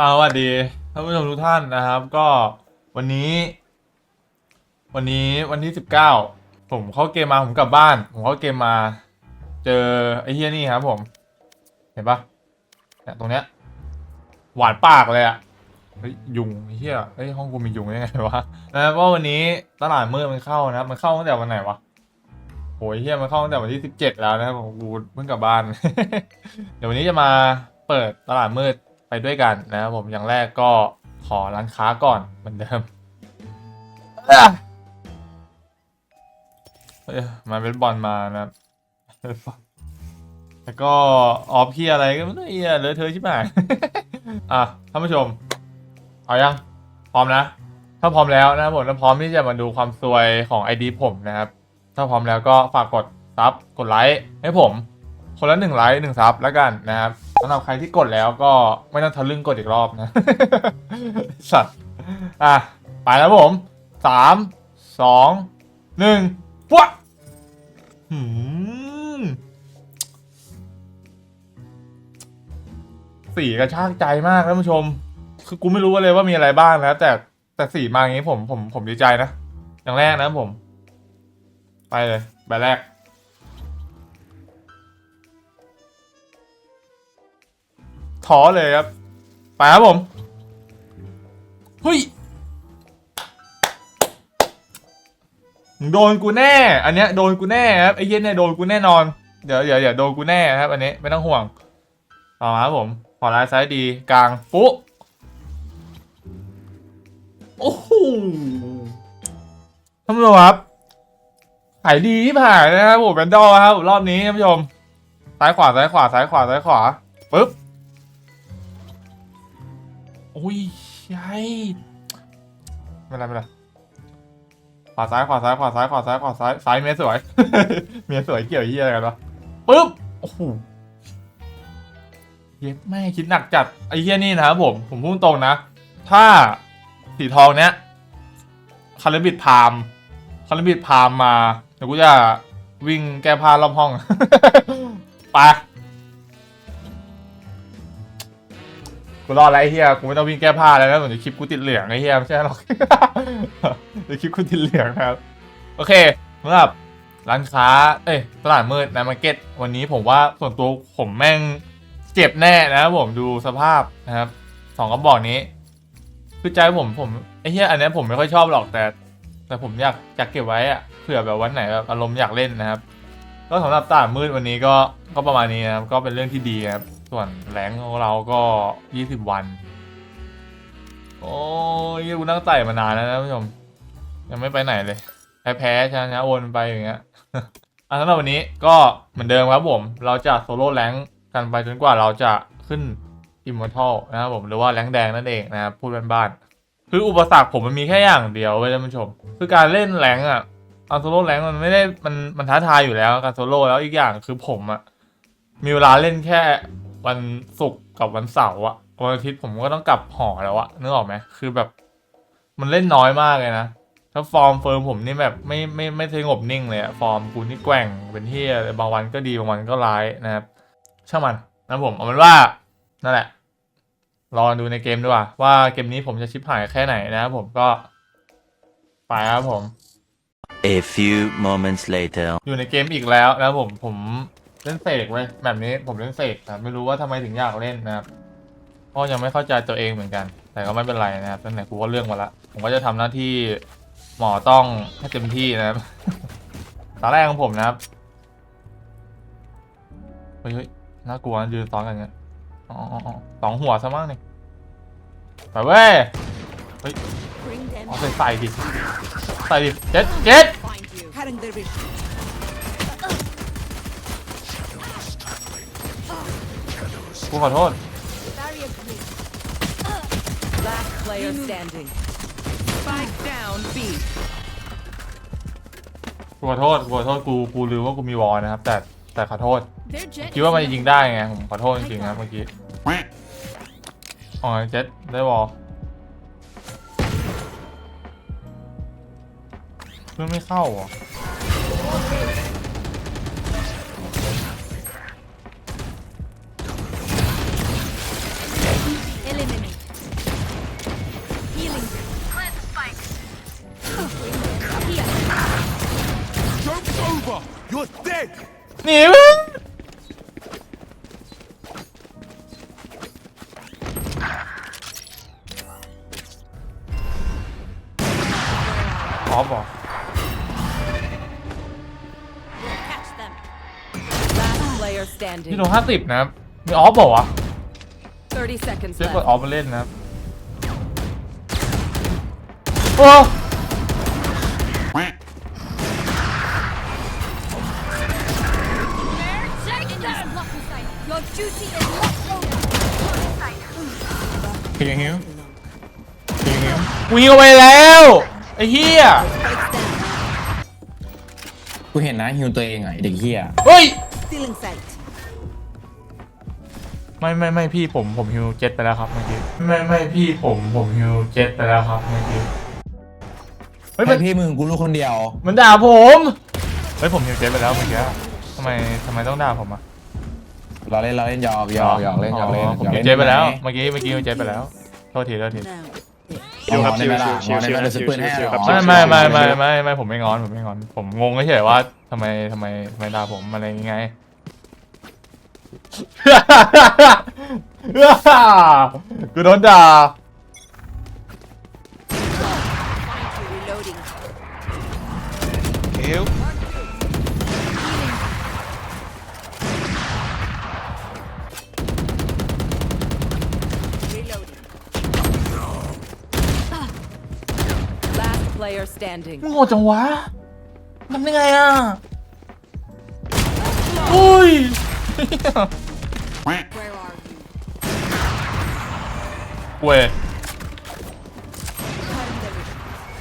อาสวัสดีท่านผู้ชมทุกท่านนะครับ ก็วันนี้ วันนี้วันที่สิบเก้าผมเข้าเกมมาผมกลับบ้าน ผมเข้าเกมมา เจอไอ้เฮียนี่ครับ ผม เห็นปะเนี่ยตรงเนี้ย หวานปากเลยอะเฮ้ยยุงเฮียเฮ้ยห้องกูมียุงได้ไงวะนะครับว่าวันนี้ตลาดมืดมันเข้านะครับมันเข้าตั้งแต่วันไหนวะโหยเฮียมันเข้าตั้งแต่วันที่สิบเจ็ดแล้วนะครับผมกูเพิ่งกลับบ้าน เดี๋ยววันนี้จะมาเปิดตลาดมืด ไปด้วยกันนะครับผมอย่างแรกก็ขอร้านค้าก่อนเหมือนเดิมอะเอ้ยมาเป็นบอลมานะครับแล้วก็ออฟเฮียอะไรก็ไม่รู้เฮียเลอะเทอะชิบหายอะท่านผู้ชม เอายัง พร้อมนะ ถ้าพร้อมแล้วนะครับผมถ้าพร้อมที่จะมาดูความซวยของ ID ผมนะครับ ถ้าพร้อมแล้วก็ฝากกดซับกดไลค์ให้ผม คนละหนึ่งไลค์หนึ่งซับแล้วกันนะครับ สำหรับใครที่กดแล้วก็ไม่ต้องทะลึ่งกดอีกรอบนะ สัตว์ อะ ไปแล้วผมสามสองหนึ่งปุ๊บหืมสีกระชากใจมากท่านผู้ชม คือกูไม่รู้เลยว่ามีอะไรบ้างนะแต่แต่สีมาอย่างนี้ผมผมผมดีใจนะ อย่างแรกนะผม ไปเลยใบแรก ท้อเลยครับ ไปครับผมเฮ้ยโดนกูแน่ อันเนี้ยโดนกูแน่ครับไอ้เย็นเนี่ยโดนกูแน่นอน เดี๋ยวเดี๋ยวเดี๋ยวโดนกูแน่ครับ อันนี้ไม่ต้องห่วงต่อมาครับผม ขอลายซ้ายดีกลางปุ๊โอ้โหท่านผู้ชมครับขายดีที่ผ่านนะครับผมแบนดอลครับรอบนี้ท่านผู้ชมซ้ายขวาซ้ายขวาซ้ายขวาซ้ายขวาปึ๊บ อ้ยใช่ไม่เป็นไรไม่เป็นไรขวาซ้ายขวาซ้ายขวาซ้ายขวาซ้ายขวาซ้ายซ้ายเมียสวย เมียสวยเกี่ยวเฮียอะไรกันวะปึ๊บโอ้โหเย็บแม่คิดหนักจัดไอ้เฮียนี่นะครับผมผมพูดตรงนะ ถ้าสีทองเนี้ยคาร์บิดพามคาร์บิดพามมาเดี๋ยวกูจะวิ่งแก้ผ้ารอบห้อง ไป กูรอดแล้วไอ้เฮียกูไม่ต้องวิ่งแก้ผ้าแล้วนะเหมือนจะคลิปกูติดเหลืองไอ้เฮียไม่ใช่หรอกเดี๋ยวคลิปกูติดเหลืองนะครับ โอเคสำหรับร้านค้า เอ้ยตลาดมืดนะมาร์เก็ตวันนี้ผมว่าส่วนตัวผมแม่งเจ็บแน่นะครับผมดูสภาพนะครับสองกระบอกนี้ คือใจผมผมไอ้เฮียอันนี้ผมไม่ค่อยชอบหรอกแต่ แต่ผมอยากอยากเก็บไว้อะเผื่อแบบวันไหนแบบอารมณ์อยากเล่นนะครับ ก็สำหรับตลาดมืดวันนี้ก็ก็ประมาณนี้นะครับ ก็เป็นเรื่องที่ดีครับ ส่วนแรงของเราก็ 20 วัน โอ้ยกูนั่งไต่มานานแล้วนะผู้ชม ยังไม่ไปไหนเลย แพ้ๆชนะๆวนไปอย่างเงี้ยอะสำหรับวันนี้ก็เหมือนเดิมครับผม เราจะโซโล่แรงกันไปจนกว่าเราจะขึ้นอิมมอร์ทัลนะครับผมหรือว่าแรงแดงนั่นเองนะครับพูดบ้านๆคืออุปสรรคผมมันมีแค่อย่างเดียวเว้ยท่านผู้ชม คือการเล่นแรงอะเอาโซโล่แรงมันไม่ได้มันมันท้าทายอยู่แล้วการโซโล่แล้วอีกอย่างคือผมอะมีเวลาเล่นแค่ วันศุกร์กับวันเสาร์อะวันอาทิตย์ผมก็ต้องกลับหอแล้วอะนึกออกไหมคือแบบ มันเล่นน้อยมากเลยนะถ้าฟอร์มเฟิร์มผมนี่แบบไม่ไม่ไม่สงบนิ่งเลยอะฟอร์มกูนี่แกว่งเป็นเที่ยบางวันก็ดีบางวันก็ร้ายนะครับช่างมันนะผมเอาเป็นว่านั่นแหละรอดูในเกมดีกว่าว่าเกมนี้ผมจะชิปหายแค่ไหนนะครับผมก็ไปครับผม A few moments later. อยู่ในเกมอีกแล้วนะครับผมผม เล่นเสกเว้ยแบบนี้ผมเล่นเสกนะไม่รู้ว่าทำไมถึงอยากเล่นนะครับเพราะยังไม่เข้าใจตัวเองเหมือนกัน แต่ก็ไม่เป็นไรนะครับตั้งแต่กูก็เรื่องมาละผมก็จะทำหน้าที่หมอต้องให้เต็มที่นะครับตาแรกของผมนะครับเฮ้ยเฮ้ยน่ากลัวนะยืนซ้อนกันเงี้ยอ๋ออ๋ออ๋อสองหัวซะมั้งนี่ไปเว้ย Bring them เอาใส่ใส่ดิใส่ดิเจ็ดเจ็ด ขอโทษ Barrier clear. Last player standing. Spike down B. กูขอโทษกูขอโทษกูกูลืมว่ากูมีวอลนะครับ แต่แต่ขอโทษ Their jet คิดว่ามันจะยิงได้ไงผมขอโทษจริงๆนะเมื่อกี้อ๋อเจ็ดได้วอลเพื่อนไม่เข้าเหรอ eliminate. หนีมึงออฟบอก Catch them. Last player พี่ standing. โดนห้าสิบนะครับ มีออฟบอกวะ30 seconds เรียกกด left. ออฟมาเล่นนะครับ โอ้ เพียงหิวเพียงหิวกูยิงเอาไปแล้วไอ้เหี้ยกูเห็นนะหิวตัวเองอะไอ้เด็กเฮียเฮ้ย Still in sight. ไม่ไม่ไม่พี่ผมผมฮิวเจ็ตไปแล้วครับเมื่อกี้ไม่ไม่พี่ผมผมฮิวเจ็ตไปแล้วครับเมื่อกี้เฮ้ยมัให้นพี่มึงกูรู้คนเดียว มันด่าผมเฮ้ยผมฮิวเจ็ตไปแล้วเมื่อกี้ทำไมทำไมต้องด่าผมอะ เราเล่นเราเล่นหยอกหยอกหยอกเล่นหยอกเล่นผมหยอกฮิวเล่นเจ็ตไปแล้ว เมื่อกี้เมื่อกี้ฮิวเจ็ตไปแล้ว โทษทีโทษที Now. เอาหมอได้ไหมล่ะหมอได้ไหมเราจะปืนให้หรอไม่ไม่ไม่ไม่ไม่ไม่ผมไม่งอนผมไม่งอน ผมงงเฉยๆว่าทำไมทำไมทำไมด่าผมอะไรยังไง กูโดนด่า player standing. มึงโหดจังวะทำได้ไงอะอุ้ย Where are you? เว้ย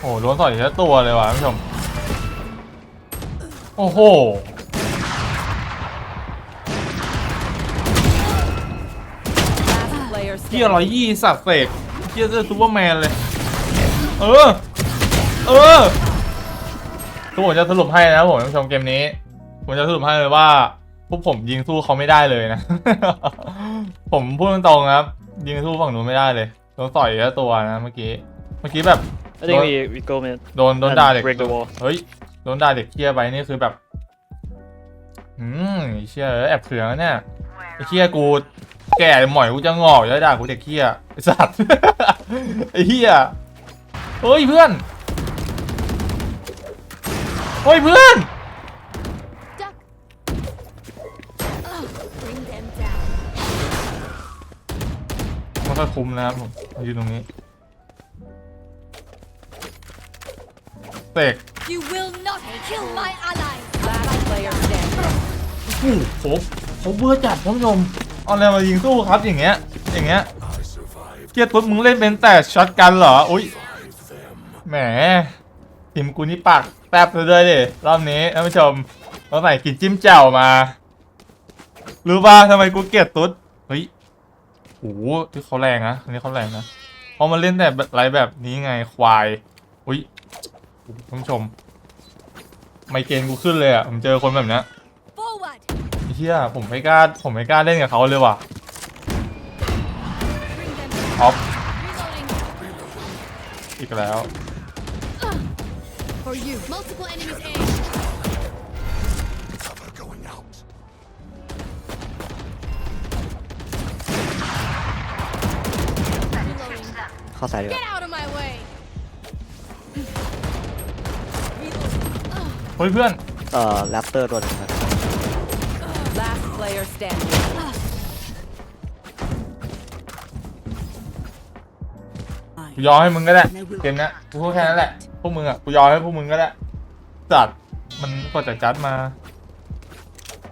โอ้โหโดนต่อยแค่ตัวเลยว่ะท่านผู้ชม โอ้โห Last player เกียร์ร้อย standing. ยี่สับเสกเกียร์เจอซูเปอร์แมนเลย เออเออทุกผมจะสรุปให้นะผมท่านผู้ชมเกมนี้ ผมจะสรุปให้เลยว่าพวกผมยิงสู้เขาไม่ได้เลยนะ ผมพูดตรงๆครับ ยิงสู้ฝั่งนู้นไม่ได้เลยโดนต่อยแค่ตัวนะเมื่อกี้ เมื่อกี้แบบ I think we, we go mid. โดนโดน and ด่าเด็ก break the wall. เฮ้ยโดนด่าเด็กเคียไปนี่คือแบบ อืมไอ้เชี่ยเอ้ยแอบเผืองนะเนี่ยไอ้เคียกูแก่หมอยกูจะงอกแล้วด่ากูเด็กเคียไอ้สัตว์ ไอ้เฮียเฮ้ยเพื่อน เฮ้ยเพื่อน Bring them down. มันก็คุ้มนะครับผมมายืนตรงนี้เสก You will not kill my allies! Last player standing. โอ้โหเขาเบื่อจัดท่านผู้ชมเอาอะไรมายิงสู้ครับอย่างเงี้ยอย่างเงี้ยเกียร์ตุ๊ดมึงเล่นเป็นแต่ช็อตกันเหรออุ้ยแหมทีมกูนี่ปาก แป๊บเลยด้วยดิ รอบนี้ท่านผู้ชมเราใส่กินจิ้มแจ่วมา รู้ป่ะทำไมกูเกลียดตุ๊ด เฮ้ยโอ้โหที่เขาแรงนะอันนี้เขาแรงนะเพราะมันเล่นแต่อะไรแบบนี้ไงควาย อุ้ยท่านผู้ชม ไมเกรนกูขึ้นเลยอะ ผมเจอคนแบบเนี้ย Forward! ไอ้เฮียผมไม่กล้า ผมไม่กล้าเล่นกับเขาเลยว่ะ Bring them down. ออฟ Reloading. อีกแล้ว For you. Multiple enemies A. Reloading. เข้าสายดีกว่า Get out of my way! เฮ้ยเพื่อนเอ่อแรปเตอร์ตัวหนึงครับ Last player standing. กูยอมให้มึงก็ได้ เกมเนี้ยกูพูดแค่นั้นแหละ พวกมึงอะกูยอมให้พวกมึงก็ได้จัดมันกดจากจัดมา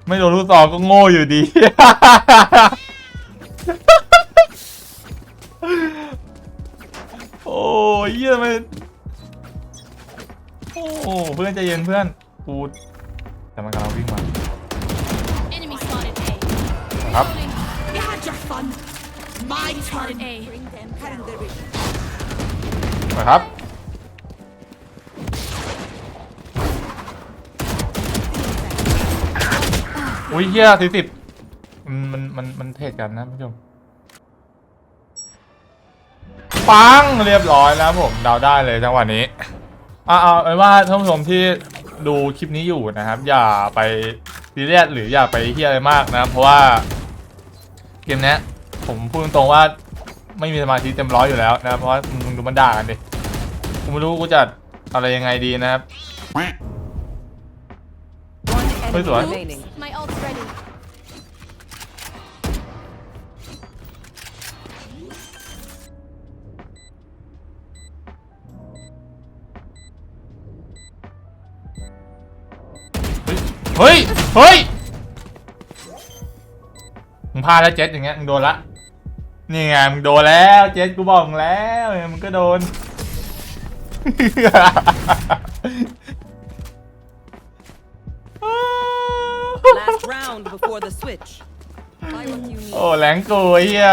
ไม่โดนลูกซองก็โง่อยู่ดี โอ้ยเยี่ยมันโอ้เพื่อนใจเย็นเพื่อนกูแต่มันกำลังวิ่งมา Enemy spotted A. ครับ Reloading. You had your fun. My Enemy spotted A. Bring them Cutting the vision. นะครับ อุ้ยเฮียสี่สิบมันมันมันเทรดกันนะผู้ชมปังเรียบร้อยแล้วผมเดาได้เลยจังหวะนี้เอาเอาเป็นว่าท่านผู้ชมที่ดูคลิปนี้อยู่นะครับ อย่าไปซีเรียสหรืออย่าไปเฮียอะไรมากนะเพราะว่าเกมเนี้ยผมพูดตรงๆว่าไม่มีสมาธิเต็มร้อยอยู่แล้วนะเพราะว่ามึงดูมันด่ากันดิกูไม่รู้กูจะอะไรยังไงดีนะครับ One Where's enemy the one? remaining. My ult's ready. เฮ้ย เฮ้ย มึงพลาดแล้วเจ็ดอย่างเงี้ย มึงโดนละ นี่ไง มึงโดนแล้วเจ็ดกูบอกมึงแล้วเนี่ยมึงก็โดน round before the switch. Buy what you need. โอ้แหลงกูไอ้เหี้ย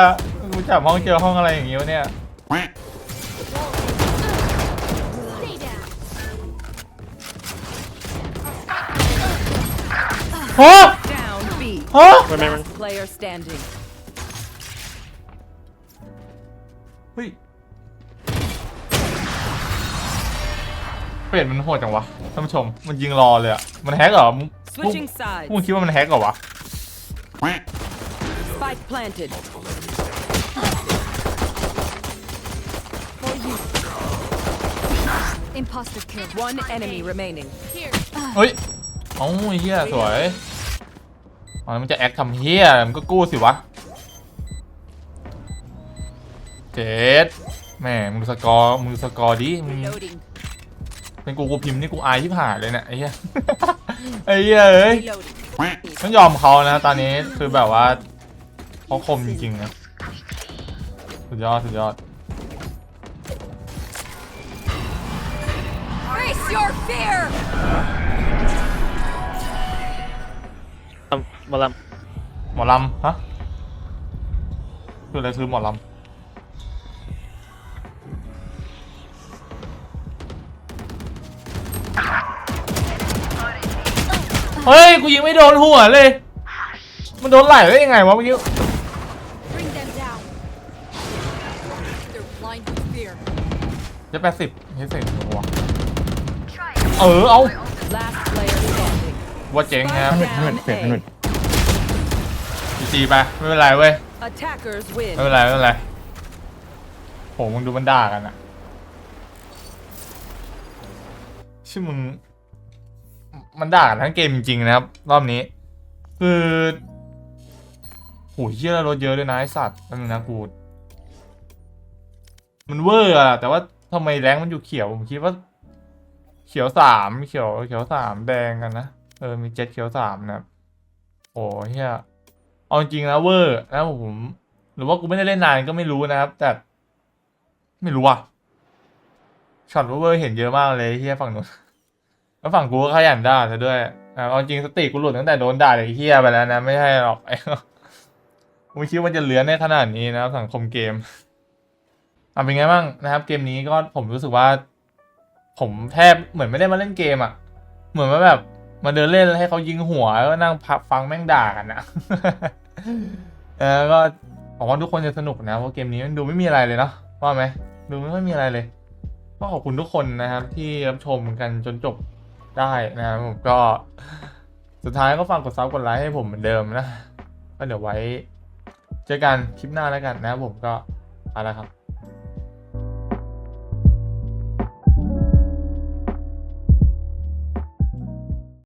กูจับห้องเจอห้องอะไรอย่างงี้วะเนี่ย Stay down. ฮะ Down B. ฮะ Player standing. เฮ้ยเป็ดมันโหดจังวะท่านผู้ชม มันยิงรอเลยอะมันแฮกเหรอมึง Switching พวกมึง sides. คิดว่ามันแฮกเหรอวะ Spike planted. Imposter kill. One enemy remaining. Here. เฮ้ยเอ้าไอ้เฮียสวยอ๋อมันจะแอคทำเฮียมันก็กู้สิวะ เจ็ดแหม่มึงสกอร์มึงสกอร์ดิมึง Reloading. เป็นกูกูพิมพ์นี่กูอายที่ผ่านเลยเนี่ยไอ้เหี้ย ไอ้เหี้ยเอ้ย Reloading. ต้องยอมเขานะตอนนี้คือแบบว่าเขาคมจริงๆนะสุดยอดสุดยอด Face your fear. บอลลัมหมอลำฮะคืออะไรคือหมอลำ เฮ้ย กูยิงไม่โดนหัวเลย มันโดนไหล่ได้ยังไงวะเมื่อกี้ Bring them down. They're blind with fear. จะแปดสิบเฮ้ยเสร็จวะเออ เอา Last player standing. ว่าเจ๋งนะครับ Spike ให้มัน down เปลี่ยนให้มัน A. จีไป ไม่เป็นไรเว้ย Attackers ไม่ win. เป็นไรไม่เป็นไรโหมึงดูมันด่ากันอะชื่อมึง มันด่ากันทั้งเกมจริงๆนะครับ รอบนี้ คือโหเหี้ยอะรถเยอะเลยนะไอสัตว์แป๊บนึงนะกูมันเวอร์อะแต่ว่าทำไมแรงมันอยู่เขียวผมคิดว่า เขียวสามเขียวเขียวสามแดงกันนะเออมีเจ็ดเขียวสามนะโอ้เฮียเอาจริงนะเวอร์นะผม หรือว่ากูไม่ได้เล่นนานก็ไม่รู้นะครับ แต่ ไม่รู้อะช็อตเวอร์เห็นเยอะมากเลยเฮียฝั่งนู้น แล้วฝั่งกูก็ขยันด่าซะด้วยอะเอาจริงสติกูหลุดตั้งแต่โดนด่าจากเฮียไปแล้วนะ ไม่ใช่หรอกไอ้กูไม่คิดว่าจะเหลือในขนาดนี้นะครับสังคมเกมอะเป็นไงบ้างนะครับ เกมนี้ก็ผมรู้สึกว่า ผมแทบเหมือนไม่ได้มาเล่นเกมอะ เหมือนว่าแบบมาเดินเล่นแล้วให้เขายิงหัวแล้วก็นั่งพักฟังแม่งด่ากันนะเออก็หวังว่าทุกคนจะสนุกนะเพราะเกมนี้มันดูไม่มีอะไรเลยเนาะว่าไหมดูไม่ค่อยมีอะไรเลย ก็ขอบคุณทุกคนนะครับที่รับชมกันจนจบ ได้นะครับผมก็ สุดท้ายก็ฝากกดซับกดไลค์ให้ผมเหมือนเดิมนะก็เดี๋ยวไว้ เจอกันคลิปหน้าแล้วกันนะครับผมก็เอาละครับ